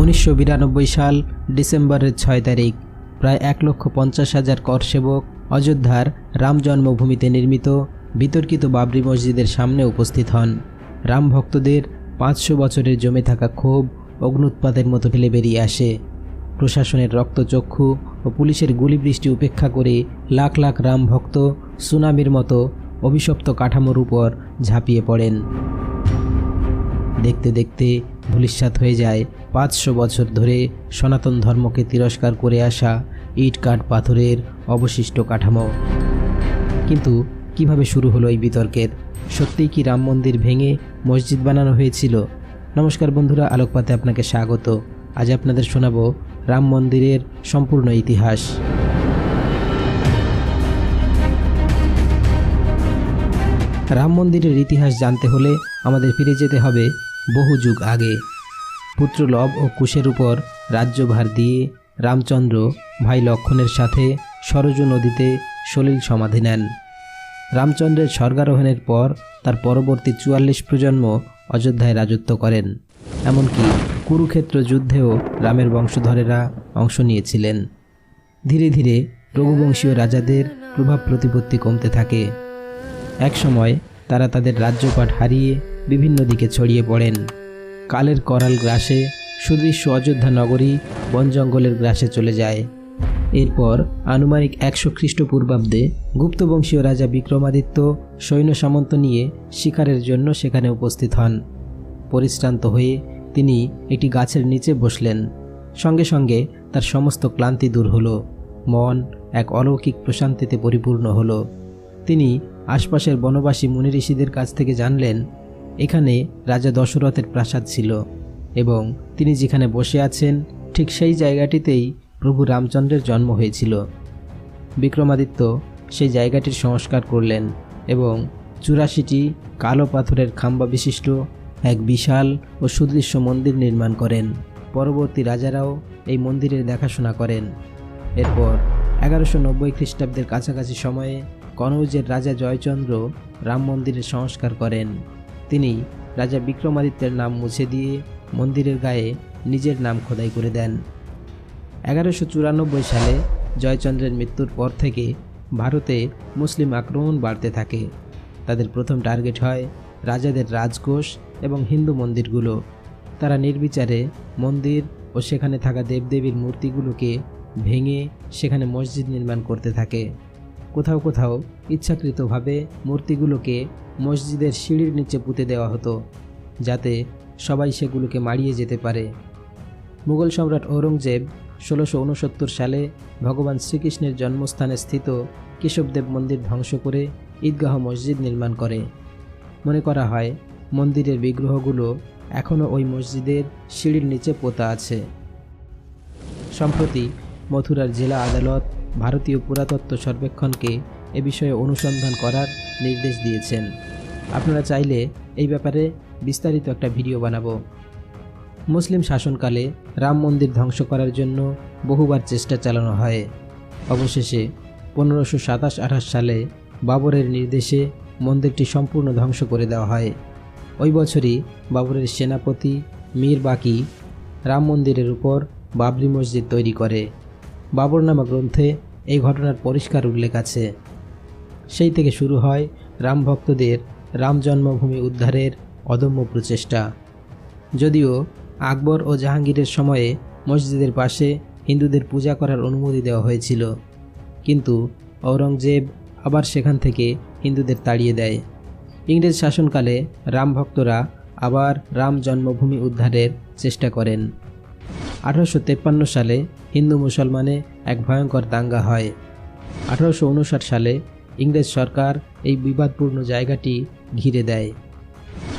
উনিশশো বিরানব্বই সাল ডিসেম্বরের ছয় তারিখ। প্রায় এক লক্ষ পঞ্চাশ হাজার করসেবক অযোধ্যার রাম জন্মভূমিতে নির্মিত বিতর্কিত বাবরি মসজিদের সামনে উপস্থিত হন। রাম ভক্তদের পাঁচশো বছরের জমে থাকা ক্ষোভ অগ্নুৎপাতের মতো ফেলে বেরিয়ে আসে। প্রশাসনের রক্তচক্ষু ও পুলিশের গুলিবৃষ্টি উপেক্ষা করে লাখ লাখ রাম ভক্ত সুনামির মতো অভিশপ্ত কাঠামোর উপর ঝাঁপিয়ে পড়েন। দেখতে দেখতে ধূলিসাৎ হয়ে যায়। পাঁচশো বছর ধরে সনাতন ধর্মকে তিরস্কার করে আসা ইট কাঠ পাথরের অবশিষ্ট কাঠামো। কিন্তু কীভাবে শুরু হলো এই বিতর্কের? সত্যিই কি রাম মন্দির ভেঙে মসজিদ বানানো হয়েছিল? নমস্কার বন্ধুরা, আলোকপাতে আপনাকে স্বাগত। আজ আপনাদের শোনাবো রাম মন্দিরের সম্পূর্ণ ইতিহাস। রাম মন্দিরের ইতিহাস জানতে হলে আমাদের ফিরে যেতে হবে বহু যুগ আগে। পুত্র লব ও কুশের উপর রাজ্যভার দিয়ে রামচন্দ্র ভাই লক্ষণের সাথে সরজু নদীতে সলিল সমাধি নেন। রামচন্দ্রের স্বর্গারোহণের পর তার পরবর্তী চুয়াল্লিশ প্রজন্ম অযোধ্যায় রাজত্ব করেন। এমনকি কুরুক্ষেত্র যুদ্ধেও রামের বংশধরেরা অংশ নিয়েছিলেন। ধীরে ধীরে রঘুবংশীয় রাজাদের প্রভাব প্রতিপত্তি কমতে থাকে। একসময় তারা তাদের রাজ্যপাট হারিয়ে বিভিন্ন দিকে ছড়িয়ে পড়েন। কালের করাল গ্রাসে, সুদৃশ্য অযোধ্যা নগরী বন জঙ্গলের গ্রাসে চলে যায়। এরপর আনুমানিক একশো খ্রিস্টপূর্বাব্দে গুপ্তবংশীয় রাজা বিক্রমাদিত্য সৈন্য সামন্ত নিয়ে শিকারের জন্য সেখানে উপস্থিত হন। পরিশ্রান্ত হয়ে তিনি একটি গাছের নিচে বসলেন। সঙ্গে সঙ্গে তার সমস্ত ক্লান্তি দূর হলো। মন এক অলৌকিক প্রশান্তিতে পরিপূর্ণ হলো। তিনি আশপাশের বনবাসী মুনি ঋষিদের কাছ থেকে জানলেন এখানে রাজা দশরথের প্রাসাদ ছিল এবং তিনি যেখানে বসে আছেন, ঠিক সেই জায়গাটিতেই প্রভু রামচন্দ্রের জন্ম হয়েছিল। বিক্রমাদিত্য সেই জায়গাটির সংস্কার করলেন এবং চুরাশিটি কালো পাথরের খাম্বা বিশিষ্ট এক বিশাল ও সুদৃশ্য মন্দির নির্মাণ করেন। পরবর্তী রাজারাও এই মন্দিরের দেখাশোনা করেন। এরপর এগারোশো নব্বই খ্রিস্টাব্দের কাছাকাছি সময়ে কনৌজের রাজা জয়চন্দ্র রাম মন্দিরের সংস্কার করেন। তিনি রাজা বিক্রমাদিত্যের নাম মুছে দিয়ে মন্দিরের গায়ে নিজের নাম খোদাই করে দেন। এগারোশো চুরানব্বই সালে জয়চন্দ্রের মৃত্যুর পর থেকে ভারতে মুসলিম আক্রমণ বাড়তে থাকে। তাদের প্রথম টার্গেট হয় রাজাদের রাজকোষ এবং হিন্দু মন্দিরগুলো। তারা নির্বিচারে মন্দির ও সেখানে থাকা দেবদেবীর মূর্তিগুলোকে ভেঙে সেখানে মসজিদ নির্মাণ করতে থাকে। কোথাও কোথাও ইচ্ছাকৃতভাবে মূর্তিগুলোকে মসজিদের সিঁড়ির নিচে পুঁতে দেওয়া হতো, যাতে সবাই সেগুলোকে মারিয়ে যেতে পারে। মুঘল সম্রাট ঔরঙ্গজেব ষোলোশো উনসত্তর সালে ভগবান শ্রীকৃষ্ণের জন্মস্থানে স্থিত কেশবদেব মন্দির ধ্বংস করে ঈদগাহ মসজিদ নির্মাণ করে। মনে করা হয়, মন্দিরের বিগ্রহগুলো এখনও ওই মসজিদের সিঁড়ির নিচে পোতা আছে। সম্প্রতি মথুরার জেলা আদালত ভারতীয় পুরাতত্ত্ব সর্বেক্ষণকে এ বিষয়ে অনুসন্ধান করার নির্দেশ দিয়েছেন। আপনারা চাইলে এই ব্যাপারে বিস্তারিত একটা ভিডিও বানাবো। মুসলিম শাসনকালে রাম মন্দির ধ্বংস করার জন্য বহুবার চেষ্টা চালানো হয়। অবশেষে পনেরোশো সাতাশ আঠাশ সালে বাবরের নির্দেশে মন্দিরটি সম্পূর্ণ ধ্বংস করে দেওয়া হয়। ওই বছরই বাবরের সেনাপতি মীর বাকি রাম মন্দিরের উপর বাবরি মসজিদ তৈরি করে। বাবর নামা গ্রন্থে এই ঘটনার পরিষ্কার উল্লেখ আছে। সেই থেকে শুরু হয় রাম ভক্তদের রাম জন্মভূমি উদ্ধারের অদম্য প্রচেষ্টা। যদিও আকবর ও জাহাঙ্গীরের সময়ে মসজিদের পাশে হিন্দুদের পূজা করার অনুমতি দেওয়া হয়েছিল। কিন্তু ঔরঙ্গজেব আবার সেখান থেকে হিন্দুদের তাড়িয়ে দেয়। ইংরেজ শাসনকালে রাম ভক্তরা আবার রাম জন্মভূমি উদ্ধারের চেষ্টা করেন। আঠারোশো সালে হিন্দু মুসলমানে এক ভয়ঙ্কর দাঙ্গা হয়। আঠারোশো উনষাট সালে ইংরেজ সরকার এই বিবাদপূর্ণ জায়গাটি ঘিরে দেয়।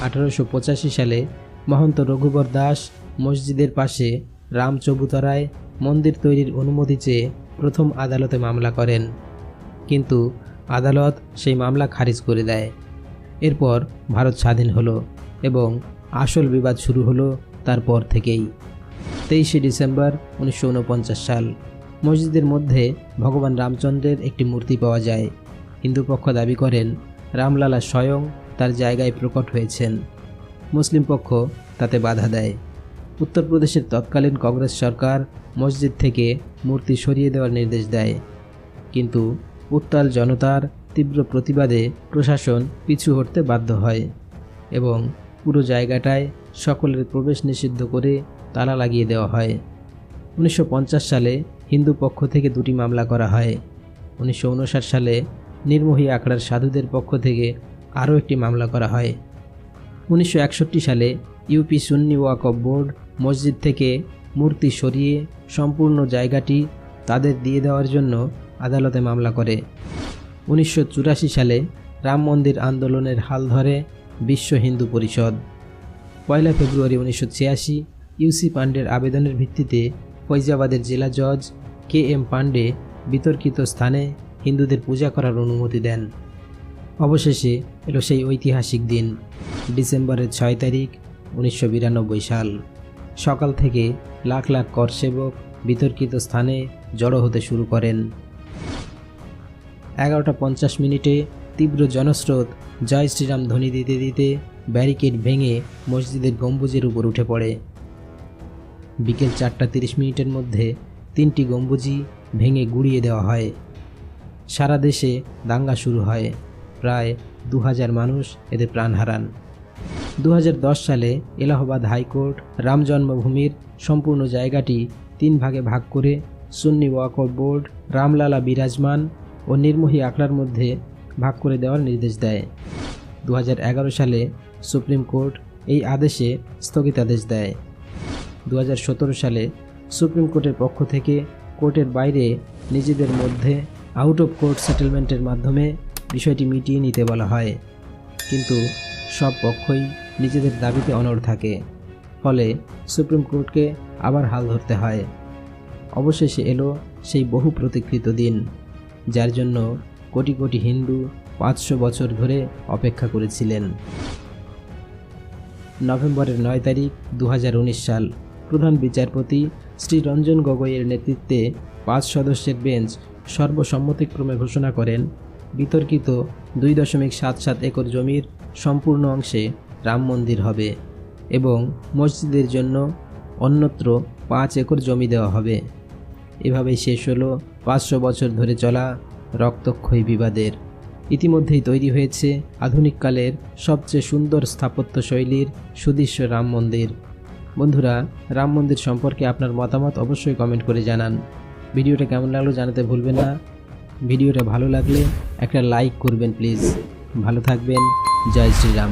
আঠারোশো পঁচাশি সালে মহন্ত রঘুবর দাস মসজিদের পাশে রাম চবুতরায় মন্দির তৈরির অনুমতি চেয়ে প্রথম আদালতে মামলা করেন। কিন্তু আদালত সেই মামলা খারিজ করে দেয়। এরপর ভারত স্বাধীন হলো এবং আসল বিবাদ শুরু হলো তারপর থেকেই। তেইশে ডিসেম্বর উনিশশো ঊনপঞ্চাশ সাল মসজিদের মধ্যে ভগবান রামচন্দ্রের একটি মূর্তি পাওয়া যায়। হিন্দু পক্ষ দাবি করেন, রামলালা স্বয়ং তার জায়গায় প্রকট হয়েছেন। মুসলিম পক্ষ তাতে বাধা দেয়। উত্তরপ্রদেশের তৎকালীন কংগ্রেস সরকার মসজিদ থেকে মূর্তি সরিয়ে দেওয়ার নির্দেশ দেয়। কিন্তু উত্তাল জনতার তীব্র প্রতিবাদে প্রশাসন পিছু হটতে বাধ্য হয় এবং পুরো জায়গাটায় সকলের প্রবেশ নিষিদ্ধ করে তালা লাগিয়ে দেওয়া হয়। উনিশশো পঞ্চাশ সালে হিন্দু পক্ষ থেকে দুটি মামলা করা হয়। উনিশশো উনষাট সালে নির্মোহী আখড়ার সাধুদের পক্ষ থেকে আরও একটি মামলা করা হয়। উনিশশো একষট্টি সালে ইউপি সুন্নি ওয়াকফ বোর্ড মসজিদ থেকে মূর্তি সরিয়ে সম্পূর্ণ জায়গাটি তাদের দিয়ে দেওয়ার জন্য আদালতে মামলা করে। উনিশশো চুরাশি সালে রাম মন্দির আন্দোলনের হাল ধরে বিশ্ব হিন্দু পরিষদ। পয়লা ফেব্রুয়ারি উনিশশো ছিয়াশি ইউসি পাণ্ডের আবেদনের ভিত্তিতে ফৈজাবাদের জেলা জজ কে এম পাণ্ডে বিতর্কিত স্থানে হিন্দুদের পূজা করার অনুমতি দেন। অবশেষে এলো সেই ঐতিহাসিক দিন, ডিসেম্বরের ছয় তারিখ, উনিশশো বিরানব্বই সাল। সকাল থেকে লাখ লাখ করসেবক বিতর্কিত স্থানে জড়ো হতে শুরু করেন। এগারোটা পঞ্চাশ মিনিটে তীব্র জনস্রোত জয় শ্রীরাম ধ্বনি দিতে দিতে ব্যারিকেড ভেঙে মসজিদের গম্বুজের উপর উঠে পড়ে। বিকেল চারটা তিরিশ মিনিটের মধ্যে তিনটি গম্বুজি ভেঙে গুড়িয়ে দেওয়া হয়। সারা দেশে দাঙ্গা শুরু হয়। প্রায় দু হাজার মানুষ এতে প্রাণ হারান। দু হাজার দশ সালে এলাহাবাদ হাইকোর্ট রাম জন্মভূমির সম্পূর্ণ জায়গাটি তিন ভাগে ভাগ করে সুন্নি ওয়াকফ বোর্ড, রামলালা বিরাজমান ও নির্মোহী আখড়ার মধ্যে ভাগ করে দেওয়ার নির্দেশ দেয়। দু হাজার এগারো সালে সুপ্রিম কোর্ট এই আদেশে স্থগিতাদেশ দেয়। দু হাজার সতেরো সালে সুপ্রিম কোর্টের পক্ষ থেকে কোর্টের বাইরে নিজেদের মধ্যে আউট অফ কোর্ট সেটেলমেন্টের মাধ্যমে বিষয়টি মিটিয়ে নিতে বলা হয়। কিন্তু সব পক্ষই নিজেদের দাবিতে অনড় থাকে। ফলে সুপ্রিম কোর্টকে আবার হাল ধরতে হয়। অবশেষে এলো সেই বহু প্রতীক্ষিত দিন, যার জন্য কোটি কোটি হিন্দু পাঁচশো বছর ধরে অপেক্ষা করেছিলেন। নভেম্বরের নয় তারিখ দু হাজার উনিশ সাল প্রধান বিচারপতি শ্রী রঞ্জন গগৈয়ের নেতৃত্বে পাঁচ সদস্যের বেঞ্চ সর্বসম্মতিক্রমে ঘোষণা করেন। বিতর্কিত দুই দশমিক সাত সাত একর জমির সম্পূর্ণ অংশে রাম মন্দির হবে এবং মসজিদের জন্য অন্যত্র পাঁচ একর জমি দেওয়া হবে। এভাবেই শেষ হলো পাঁচশো বছর ধরে চলা রক্তক্ষয়ী বিবাদের। ইতিমধ্যেই তৈরি হয়েছে আধুনিককালের সবচেয়ে সুন্দর স্থাপত্য শৈলীর সুদৃশ্য রাম মন্দির। বন্ধুরা, রাম মন্দির সম্পর্কে আপনার মতামত অবশ্যই কমেন্ট করে জানান। ভিডিওটা কেমন লাগল জানাতে ভুলবেন না। ভিডিওটা ভালো লাগলে একটা লাইক করবেন প্লিজ ভালো থাকবেন। জয় শ্রীরাম।